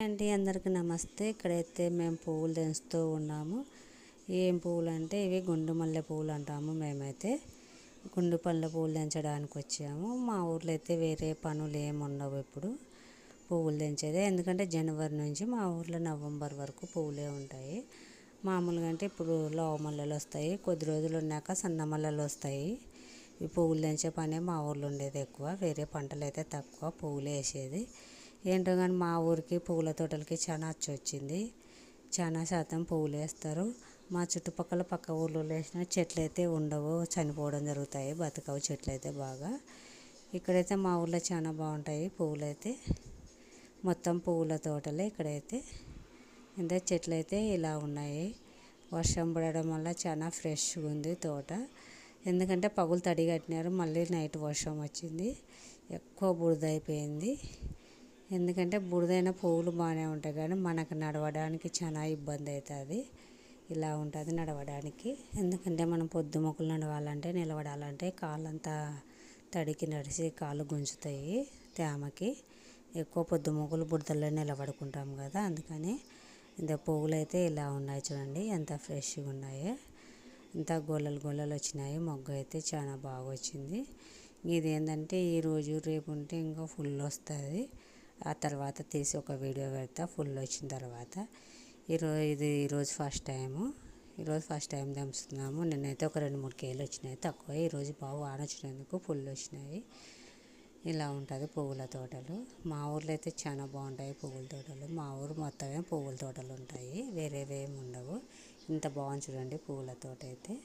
అండి అందరికీ నమస్తే. ఇక్కడైతే మేము పువ్వులు తెంచుతూ ఉన్నాము. ఏం పువ్వులు అంటే ఇవి గుండు మల్లె పువ్వులు అంటాము మేమైతే. గుండు పళ్ళ పువ్వులు తెంచడానికి వచ్చాము. మా ఊర్లో అయితే వేరే పనులు ఏమి ఉండవు ఇప్పుడు పువ్వులు తెంచేదే. ఎందుకంటే జనవరి నుంచి మా ఊర్లో నవంబర్ వరకు పువ్వులే ఉంటాయి. మామూలుగా అంటే ఇప్పుడు లావు మల్లెలు వస్తాయి కొద్ది రోజులు ఉన్నాక సన్న మల్లెలు వస్తాయి. ఈ పువ్వులు తెంచే పనే మా ఊర్లో ఉండేది ఎక్కువ. వేరే పంటలు అయితే తక్కువ పువ్వులు వేసేది. ఏంటో కానీ మా ఊరికి పువ్వుల తోటలకి చాలా అచ్చు వచ్చింది చాలా శాతం పువ్వులు వేస్తారు. మా చుట్టుపక్కల పక్క ఊళ్ళో వేసిన చెట్లు అయితే ఉండవు చనిపోవడం జరుగుతాయి బతకవు చెట్లు అయితే బాగా. ఇక్కడైతే మా ఊళ్ళో చాలా బాగుంటాయి పువ్వులు అయితే మొత్తం పువ్వుల తోటలే ఇక్కడైతే. ఇంత చెట్లు అయితే ఇలా ఉన్నాయి. వర్షం పడడం వల్ల చాలా ఫ్రెష్గా ఉంది తోట. ఎందుకంటే పగులు తడి కట్టినారు మళ్ళీ నైట్ వర్షం వచ్చింది. ఎక్కువ బురద అయిపోయింది. ఎందుకంటే బురదైన పువ్వులు బాగానే ఉంటాయి కానీ మనకు నడవడానికి చాలా ఇబ్బంది అవుతుంది. ఇలా ఉంటుంది నడవడానికి. ఎందుకంటే మనం పొద్దు మొక్కలు నడవాలంటే నిలబడాలంటే కాళ్ళంతా తడికి నడిచి కాళ్ళు గుంజుతాయి తేమకి. ఎక్కువ పొద్దు మొక్కలు బురదలో నిలబడుకుంటాం కదా అందుకని ఇంత పువ్వులు అయితే ఇలా ఉన్నాయి చూడండి ఎంత ఫ్రెష్గా ఉన్నాయో. ఇంత గొల్లలు గొల్లలు వచ్చినాయి మొగ్గ అయితే చాలా బాగా వచ్చింది. ఇది ఏంటంటే ఈరోజు రేపు ఉంటే ఇంకా ఫుల్ వస్తుంది. ఆ తర్వాత తీసి ఒక వీడియో పెడతా ఫుల్ వచ్చిన తర్వాత. ఈరోజు ఇది ఈరోజు ఫస్ట్ టైము ఈరోజు ఫస్ట్ టైం దంచుతున్నాము నిన్నైతే ఒక రెండు మూడు కేలు వచ్చినాయి తక్కువ. ఈరోజు బాగా ఆడొచ్చినందుకు ఫుల్ వచ్చినాయి. ఇలా ఉంటుంది పువ్వుల తోటలు. మా ఊర్లో అయితే చాలా బాగుంటాయి పువ్వుల తోటలు. మా ఊరు మొత్తమే పువ్వుల తోటలు ఉంటాయి. వేరేవేమి ఉండవు. ఇంత బాగుంది చూడండి పువ్వుల తోట అయితే.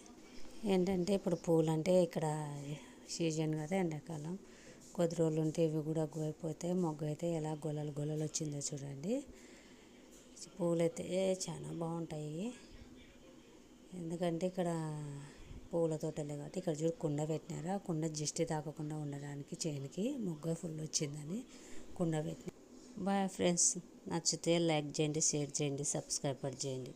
ఏంటంటే ఇప్పుడు పువ్వులు అంటే ఇక్కడ సీజన్ కదా ఎండాకాలం. కొద్ది రోజులు ఉంటే ఇవి కూడా అయిపోతాయి మొగ్గ అయితే ఎలా గొల్లలు గొల్లలు వచ్చిందో చూడండి. పూలు అయితే చాలా బాగుంటాయి. ఎందుకంటే ఇక్కడ పూల తోటలే కాబట్టి ఇక్కడ చూడు కుండ పెట్టినారు. ఆ కుండ జిష్టి తాకకుండా ఉండడానికి చేనికి మొగ్గ ఫుల్ వచ్చిందని కుండ పెట్టిన బాయ్ ఫ్రెండ్స్ నచ్చితే లైక్ చేయండి షేర్ చేయండి సబ్స్క్రైబర్ చేయండి.